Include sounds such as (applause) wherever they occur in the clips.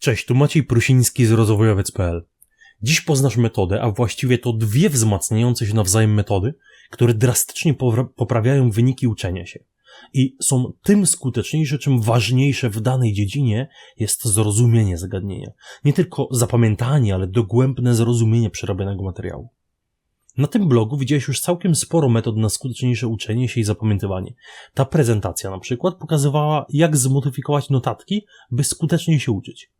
Cześć, tu Maciej Prusiński z rozwojowiec.pl. Dziś poznasz metodę, a właściwie to dwie wzmacniające się nawzajem metody, które drastycznie poprawiają wyniki uczenia się. I są tym skuteczniejsze, czym ważniejsze w danej dziedzinie jest zrozumienie zagadnienia. Nie tylko zapamiętanie, ale dogłębne zrozumienie przerabianego materiału. Na tym blogu widziałeś już całkiem sporo metod na skuteczniejsze uczenie się i zapamiętywanie. Ta prezentacja na przykład pokazywała, jak zmodyfikować notatki, by skuteczniej się uczyć.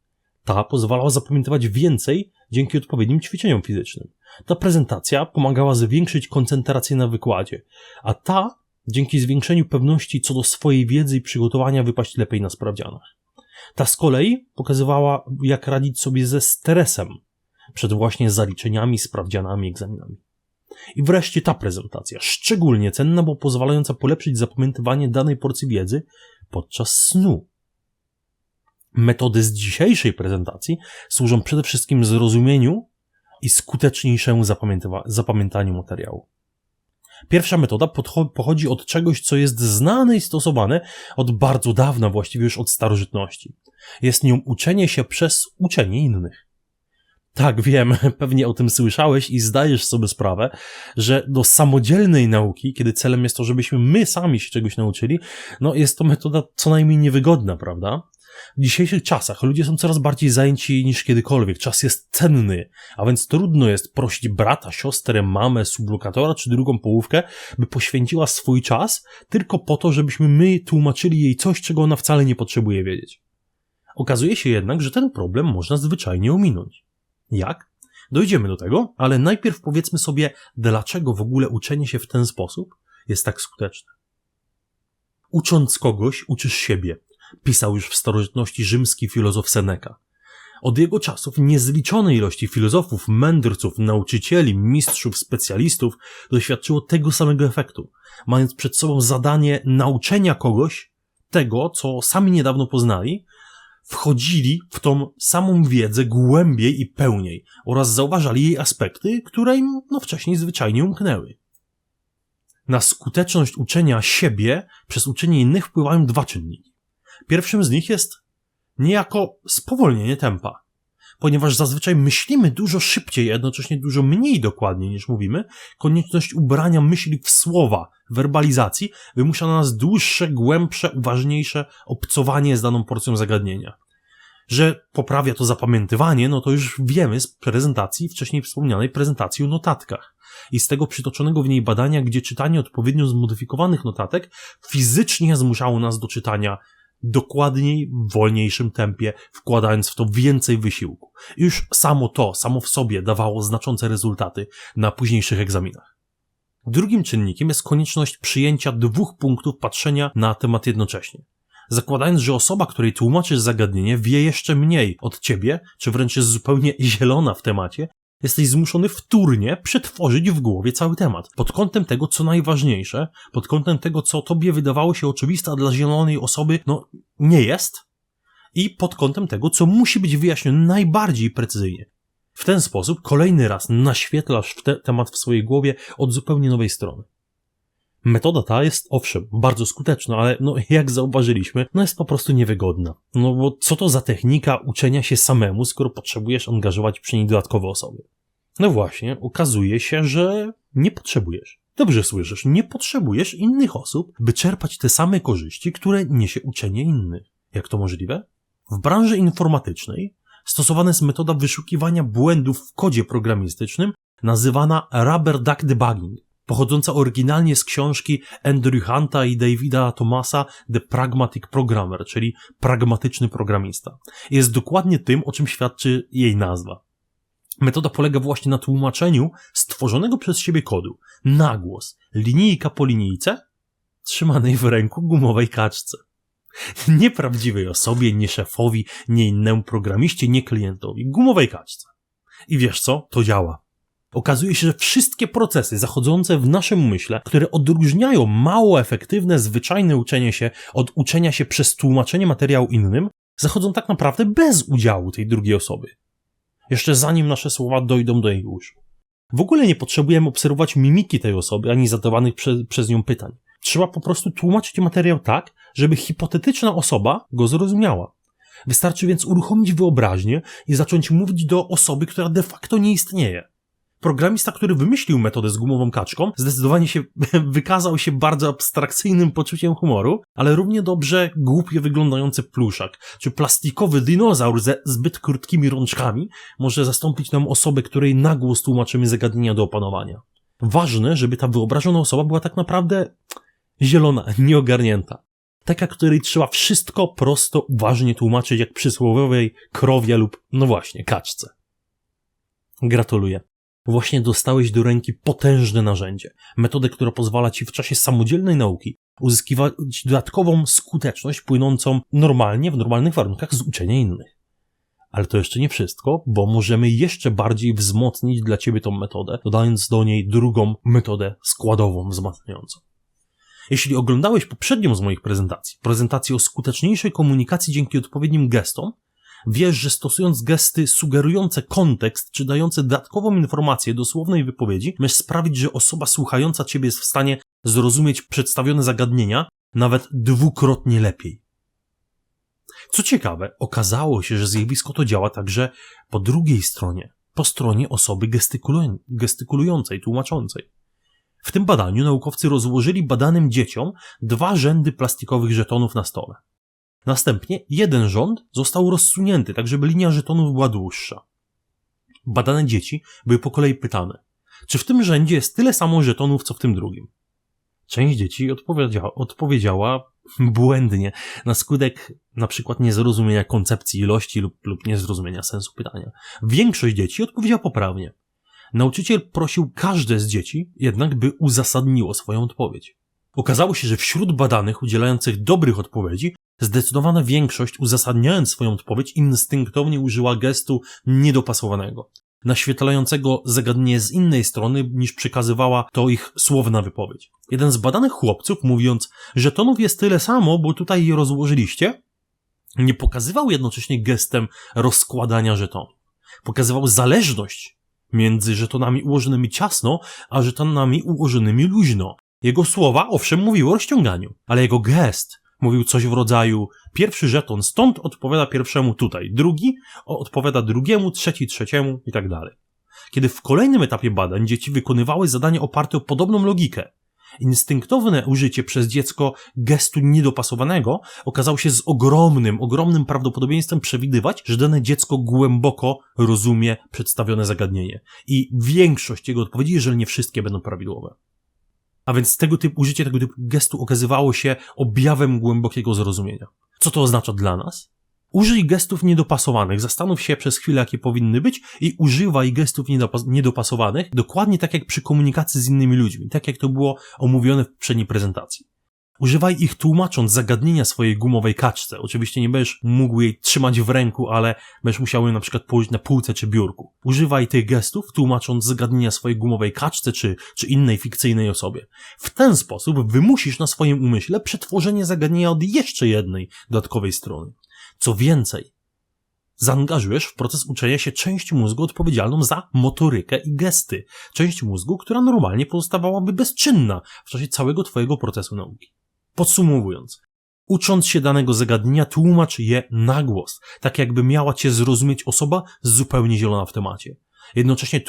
Ta pozwalała zapamiętywać więcej dzięki odpowiednim ćwiczeniom fizycznym. Ta prezentacja pomagała zwiększyć koncentrację na wykładzie, a ta dzięki zwiększeniu pewności co do swojej wiedzy i przygotowania wypaść lepiej na sprawdzianach. Ta z kolei pokazywała, jak radzić sobie ze stresem przed właśnie zaliczeniami, sprawdzianami, egzaminami. I wreszcie ta prezentacja, szczególnie cenna, bo pozwalająca polepszyć zapamiętywanie danej porcji wiedzy podczas snu. Metody z dzisiejszej prezentacji służą przede wszystkim zrozumieniu i skuteczniejszemu zapamiętaniu materiału. Pierwsza metoda pochodzi od czegoś, co jest znane i stosowane od bardzo dawna, właściwie już od starożytności. Jest nią uczenie się przez uczenie innych. Tak, wiem, (laughs) pewnie o tym słyszałeś i zdajesz sobie sprawę, że do samodzielnej nauki, kiedy celem jest to, żebyśmy my sami się czegoś nauczyli, no jest to metoda co najmniej niewygodna, prawda? W dzisiejszych czasach ludzie są coraz bardziej zajęci niż kiedykolwiek. Czas jest cenny, a więc trudno jest prosić brata, siostrę, mamę, sublokatora czy drugą połówkę, by poświęciła swój czas tylko po to, żebyśmy my tłumaczyli jej coś, czego ona wcale nie potrzebuje wiedzieć. Okazuje się jednak, że ten problem można zwyczajnie ominąć. Jak? Dojdziemy do tego, ale najpierw powiedzmy sobie, dlaczego w ogóle uczenie się w ten sposób jest tak skuteczne. Ucząc kogoś, uczysz siebie, pisał już w starożytności rzymski filozof Seneca. Od jego czasów niezliczone ilości filozofów, mędrców, nauczycieli, mistrzów, specjalistów doświadczyło tego samego efektu, mając przed sobą zadanie nauczenia kogoś tego, co sami niedawno poznali, wchodzili w tą samą wiedzę głębiej i pełniej oraz zauważali jej aspekty, które im no, wcześniej zwyczajnie umknęły. Na skuteczność uczenia siebie przez uczenie innych wpływają dwa czynniki. Pierwszym z nich jest niejako spowolnienie tempa. Ponieważ zazwyczaj myślimy dużo szybciej, a jednocześnie dużo mniej dokładnie niż mówimy, konieczność ubrania myśli w słowa, werbalizacji wymusza na nas dłuższe, głębsze, uważniejsze obcowanie z daną porcją zagadnienia. Że poprawia to zapamiętywanie, no to już wiemy z prezentacji, wcześniej wspomnianej prezentacji o notatkach i z tego przytoczonego w niej badania, gdzie czytanie odpowiednio zmodyfikowanych notatek fizycznie zmuszało nas do czytania dokładniej, w wolniejszym tempie, wkładając w to więcej wysiłku. Już samo to, samo w sobie dawało znaczące rezultaty na późniejszych egzaminach. Drugim czynnikiem jest konieczność przyjęcia dwóch punktów patrzenia na temat jednocześnie. Zakładając, że osoba, której tłumaczysz zagadnienie, wie jeszcze mniej od ciebie, czy wręcz jest zupełnie (laughs) zielona w temacie, jesteś zmuszony wtórnie przetworzyć w głowie cały temat. Pod kątem tego, co najważniejsze, pod kątem tego, co tobie wydawało się oczywiste, a dla zielonej osoby, no, nie jest. I pod kątem tego, co musi być wyjaśnione najbardziej precyzyjnie. W ten sposób kolejny raz naświetlasz te temat w swojej głowie od zupełnie nowej strony. Metoda ta jest, owszem, bardzo skuteczna, ale no, (laughs) jak zauważyliśmy, no jest po prostu niewygodna. No bo co to za technika uczenia się samemu, skoro potrzebujesz angażować przy niej dodatkowe osoby? No właśnie, okazuje się, że nie potrzebujesz. Dobrze słyszysz, nie potrzebujesz innych osób, by czerpać te same korzyści, które niesie uczenie innych. Jak to możliwe? W branży informatycznej stosowana jest metoda wyszukiwania błędów w kodzie programistycznym nazywana rubber duck debugging, pochodząca oryginalnie z książki Andrew Hunta i Davida Thomasa The Pragmatic Programmer, czyli pragmatyczny programista. Jest dokładnie tym, o czym świadczy jej nazwa. Metoda polega właśnie na tłumaczeniu stworzonego przez siebie kodu na głos, linijka po linijce, trzymanej w ręku gumowej kaczce. Nie prawdziwej osobie, nie szefowi, nie innemu programiście, nie klientowi, gumowej kaczce. I wiesz co? To działa. Okazuje się, że wszystkie procesy zachodzące w naszym umyśle, które odróżniają mało efektywne, zwyczajne uczenie się od uczenia się przez tłumaczenie materiału innym, zachodzą tak naprawdę bez udziału tej drugiej osoby. Jeszcze zanim nasze słowa dojdą do jej uszu. W ogóle nie potrzebujemy obserwować mimiki tej osoby ani zadawanych prze, przez nią pytań. Trzeba po prostu tłumaczyć materiał tak, żeby hipotetyczna osoba go zrozumiała. Wystarczy więc uruchomić wyobraźnię i zacząć mówić do osoby, która de facto nie istnieje. Programista, który wymyślił metodę z gumową kaczką, zdecydowanie się (laughs) wykazał się bardzo abstrakcyjnym poczuciem humoru, ale równie dobrze głupie wyglądający pluszak, czy plastikowy dinozaur ze zbyt krótkimi rączkami może zastąpić nam osobę, której na głos tłumaczymy zagadnienia do opanowania. Ważne, żeby ta wyobrażona osoba była tak naprawdę zielona, (laughs) nieogarnięta. Taka, której trzeba wszystko prosto, uważnie tłumaczyć jak przysłowiowej krowie lub, no właśnie, kaczce. Gratuluję. Właśnie dostałeś do ręki potężne narzędzie. Metodę, która pozwala ci w czasie samodzielnej nauki uzyskiwać dodatkową skuteczność płynącą normalnie, w normalnych warunkach z uczenia innych. Ale to jeszcze nie wszystko, bo możemy jeszcze bardziej wzmocnić dla ciebie tą metodę, dodając do niej drugą metodę składową wzmacniającą. Jeśli oglądałeś poprzednią z moich prezentacji, prezentację o skuteczniejszej komunikacji dzięki odpowiednim gestom, wiesz, że stosując gesty sugerujące kontekst, czy dające dodatkową informację do słownej wypowiedzi, możesz sprawić, że osoba słuchająca ciebie jest w stanie zrozumieć przedstawione zagadnienia nawet dwukrotnie lepiej. Co ciekawe, okazało się, że zjawisko to działa także po drugiej stronie, po stronie osoby gestykulującej, tłumaczącej. W tym badaniu naukowcy rozłożyli badanym dzieciom dwa rzędy plastikowych żetonów na stole. Następnie jeden rząd został rozsunięty, tak żeby linia żetonów była dłuższa. Badane dzieci były po kolei pytane, czy w tym rzędzie jest tyle samo żetonów, co w tym drugim. Część dzieci odpowiedziała, odpowiedziała (laughs) błędnie, na skutek na przykład niezrozumienia koncepcji ilości lub, lub niezrozumienia sensu pytania. Większość dzieci odpowiedziała poprawnie. Nauczyciel prosił każde z dzieci jednak, by uzasadniło swoją odpowiedź. Okazało się, że wśród badanych udzielających dobrych odpowiedzi, zdecydowana większość uzasadniając swoją odpowiedź instynktownie użyła gestu niedopasowanego, naświetlającego zagadnienie z innej strony niż przekazywała to ich słowna wypowiedź. Jeden z badanych chłopców, mówiąc, że tonów jest tyle samo, bo tutaj je rozłożyliście, nie pokazywał jednocześnie gestem rozkładania żetonów. Pokazywał zależność między żetonami ułożonymi ciasno, a żetonami ułożonymi luźno. Jego słowa owszem mówiły o rozciąganiu, ale jego gest mówił coś w rodzaju pierwszy żeton stąd odpowiada pierwszemu tutaj, drugi odpowiada drugiemu, trzeci trzeciemu i tak dalej. Kiedy w kolejnym etapie badań dzieci wykonywały zadania oparte o podobną logikę, instynktowne użycie przez dziecko gestu niedopasowanego okazało się z ogromnym, ogromnym prawdopodobieństwem przewidywać, że dane dziecko głęboko rozumie przedstawione zagadnienie. I większość jego odpowiedzi, jeżeli nie wszystkie, będą prawidłowe. A więc tego typu, użycie tego typu gestu okazywało się objawem głębokiego zrozumienia. Co to oznacza dla nas? Użyj gestów niedopasowanych, zastanów się przez chwilę, jakie powinny być i używaj gestów niedopasowanych, dokładnie tak jak przy komunikacji z innymi ludźmi, tak jak to było omówione w poprzedniej prezentacji. Używaj ich tłumacząc zagadnienia swojej gumowej kaczce. Oczywiście nie będziesz mógł jej trzymać w ręku, ale będziesz musiał ją na przykład położyć na półce czy biurku. Używaj tych gestów tłumacząc zagadnienia swojej gumowej kaczce czy, czy innej fikcyjnej osobie. W ten sposób wymusisz na swoim umyśle przetworzenie zagadnienia od jeszcze jednej dodatkowej strony. Co więcej, zaangażujesz w proces uczenia się część mózgu odpowiedzialną za motorykę i gesty. Część mózgu, która normalnie pozostawałaby bezczynna w czasie całego Twojego procesu nauki. Podsumowując, ucząc się danego zagadnienia, tłumacz je na głos, tak jakby miała Cię zrozumieć osoba zupełnie zielona w temacie. Jednocześnie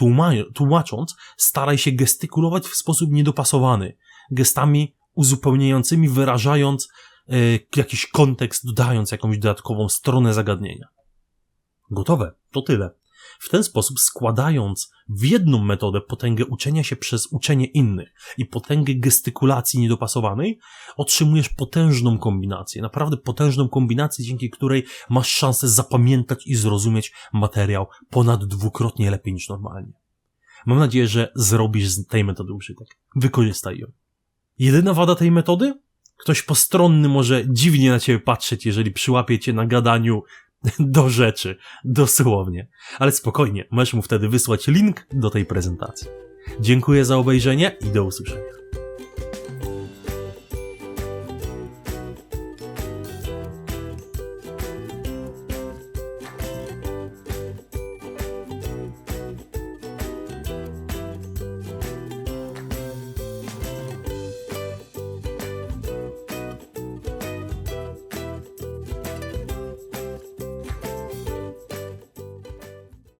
tłumacząc, staraj się gestykulować w sposób niedopasowany, gestami uzupełniającymi, wyrażając E, jakiś kontekst, dodając jakąś dodatkową stronę zagadnienia. Gotowe, to tyle. W ten sposób składając w jedną metodę potęgę uczenia się przez uczenie innych i potęgę gestykulacji niedopasowanej, otrzymujesz potężną kombinację, naprawdę potężną kombinację, dzięki której masz szansę zapamiętać i zrozumieć materiał ponad dwukrotnie lepiej niż normalnie. Mam nadzieję, że zrobisz z tej metody użytek. Wykorzystaj ją. Jedyna wada tej metody? Ktoś postronny może dziwnie na ciebie patrzeć, jeżeli przyłapie cię na gadaniu (laughs) do rzeczy, dosłownie. Ale spokojnie, możesz mu wtedy wysłać link do tej prezentacji. Dziękuję za obejrzenie i do usłyszenia.